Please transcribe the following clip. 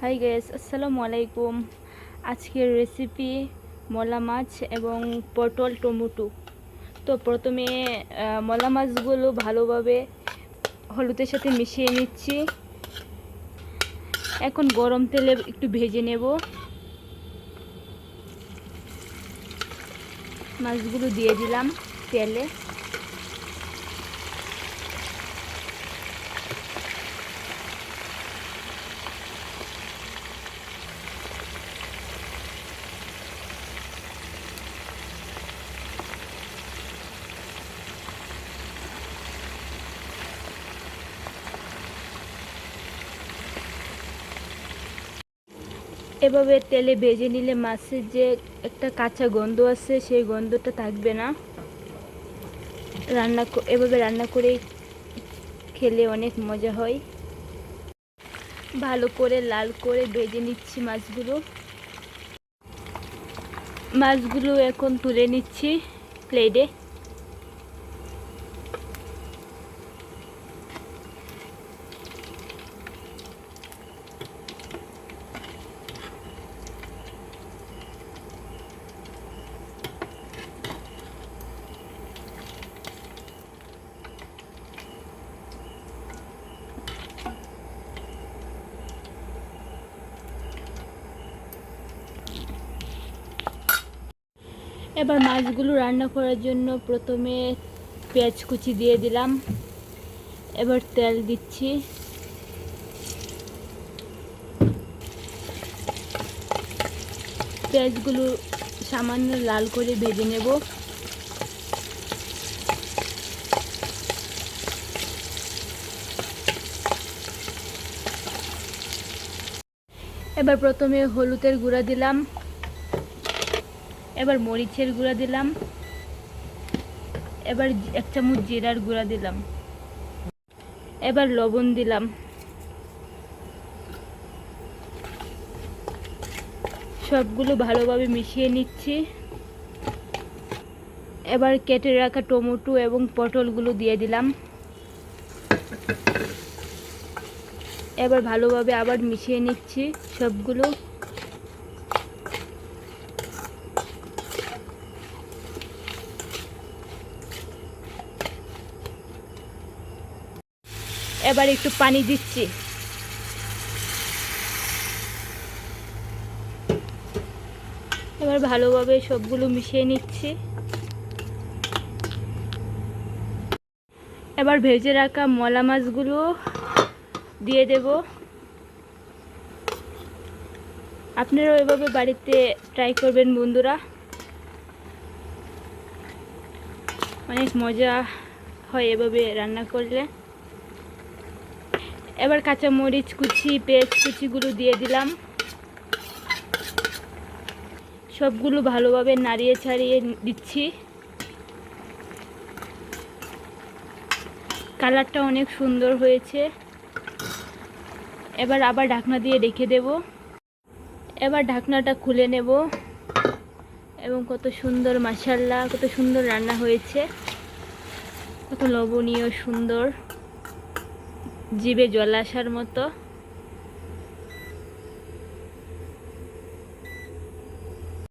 High gas আসসালামু আলাইকুম আজকের রেসিপি মলা মাছ এবং পটল টমেটো। তো প্রথমে মলা মাছগুলো ভালোভাবে হলুদের সাথে মিশিয়ে নিচ্ছি। এখন গরম তেলে একটু ভেজে নেব। মাছগুলো দিয়ে দিলাম তেলে। এভাবে তেলে ভেজে নিলে মাছের যে একটা কাঁচা গন্ধ আছে, সেই গন্ধটা থাকবে না। রান্না এভাবে রান্না করে খেলে অনেক মজা হয়। ভালো করে লাল করে ভেজে নিচ্ছি মাছগুলো। মাছগুলো এখন তুলে নিচ্ছি প্লেটে এবার মাছগুলো রান্না করার জন্য প্রথমে পেঁয়াজ কুচি দিয়ে দিলাম। এবার তেল দিচ্ছি। পেঁয়াজগুলো সামান্য লাল করে ভেজে নেব। এবার প্রথমে হলুদের গুঁড়া দিলাম। এবার মরিচের গুঁড়া দিলাম। এবার এক চামচ জিরার গুঁড়া দিলাম। এবার লবণ দিলাম। সবগুলো ভালোভাবে মিশিয়ে নিচ্ছি। এবার কেটে রাখা টমেটো এবং পটলগুলো দিয়ে দিলাম। এবার ভালোভাবে আবার মিশিয়ে নিচ্ছি সবগুলো। এবার একটু পানি দিচ্ছি। এবার ভালোভাবে সবগুলো মিশিয়ে নিচ্ছি। এবার ভেজে রাখা মলা মাছগুলো দিয়ে দেব। আপনারাও এভাবে বাড়িতে ট্রাই করবেন বন্ধুরা। অনেক মজা হয় এভাবে রান্না করলে। এবার কাঁচা মরিচ কুচি, পেঁয়াজ কুচিগুলো দিয়ে দিলাম। সবগুলো ভালোভাবে নাড়িয়ে ছাড়িয়ে দিচ্ছি। কালারটা অনেক সুন্দর হয়েছে। এবার আবার ঢাকনা দিয়ে রেখে দেব। এবার ঢাকনাটা খুলে নেব। এবং কত সুন্দর মাসাল্লা কত সুন্দর রান্না হয়েছে। কত লবণীয় সুন্দর। জিভে জল আসার মতো